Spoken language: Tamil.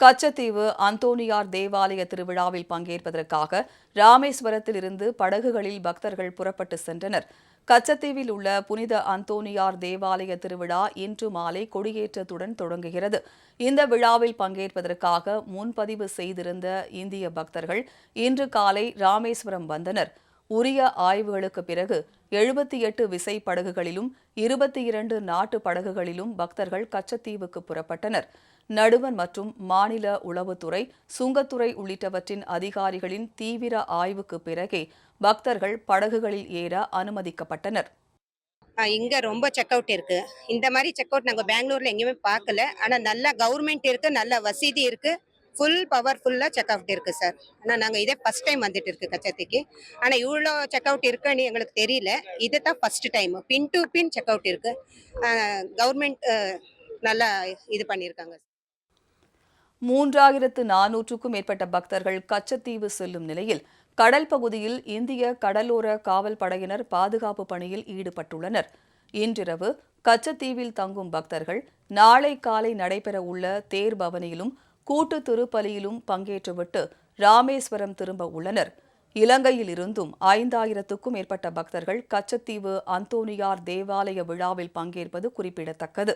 கச்சத்தீவு அந்தோனியார் தேவாலய திருவிழாவில் பங்கேற்பதற்காக ராமேஸ்வரத்தில் இருந்து படகுகளில் பக்தர்கள் புறப்பட்டு சென்றனர். கச்சத்தீவில் உள்ள புனித அந்தோனியார் தேவாலய திருவிழா இன்று மாலை கொடியேற்றத்துடன் தொடங்குகிறது. இந்த விழாவில் பங்கேற்பதற்காக முன்பதிவு செய்திருந்த இந்திய பக்தர்கள் இன்று காலை ராமேஸ்வரம் வந்தனர். உரிய ஆய்வுகளுக்கு பிறகு எழுபத்தி எட்டு விசை படகுகளிலும் இருபத்தி இரண்டு நாட்டு படகுகளிலும் பக்தர்கள் கச்சத்தீவுக்கு புறப்பட்டனர். நடுவன் மற்றும் மாநில உளவுத்துறை சுங்கத்துறை உள்ளிட்டவற்றின் அதிகாரிகளின் தீவிர ஆய்வுக்கு பிறகே பக்தர்கள் படகுகளில் ஏற அனுமதிக்கப்பட்டனர். இங்கே இங்க ரொம்ப செக் அவுட் இருக்கு. இந்த மாதிரி செக் அவுட் நாங்க பெங்களூர்ல எங்கேயுமே பார்க்கல. ஆனா நல்ல கவர்மெண்ட் இருக்கு நல்ல வசதி இருக்கு. ஃபுல் பவர்ஃபுல்லா செக் அவுட் இருக்கு சார் ஆனா நாங்க இதே ஃபர்ஸ்ட் டைம் வந்துட்டு இருக்கு கச்சத்துக்கு ஆனா இவ்வளோ செக் அவுட் இருக்குன்னு எங்களுக்கு தெரியல. இது தான் first time pin to pin check out இருக்கு கவர்மெண்ட் நல்லா இது பண்ணியிருக்காங்க மூன்றாயிரத்து நானூற்றுக்கும் மேற்பட்ட பக்தர்கள் கச்சத்தீவு செல்லும் நிலையில் கடல் பகுதியில் இந்திய கடலோர காவல் படையினர் பாதுகாப்பு பணியில் ஈடுபட்டுள்ளனர். இன்றிரவு கச்சத்தீவில் தங்கும் பக்தர்கள் நாளை காலை நடைபெற உள்ள தேர் பவனியிலும் கூட்டு திருப்பலியிலும் பங்கேற்றுவிட்டு ராமேஸ்வரம் திரும்ப உள்ளனர். இலங்கையில் இருந்தும் ஐந்தாயிரத்துக்கும் மேற்பட்ட பக்தர்கள் கச்சத்தீவு அந்தோனியார் தேவாலய விழாவில் பங்கேற்பது குறிப்பிடத்தக்கது.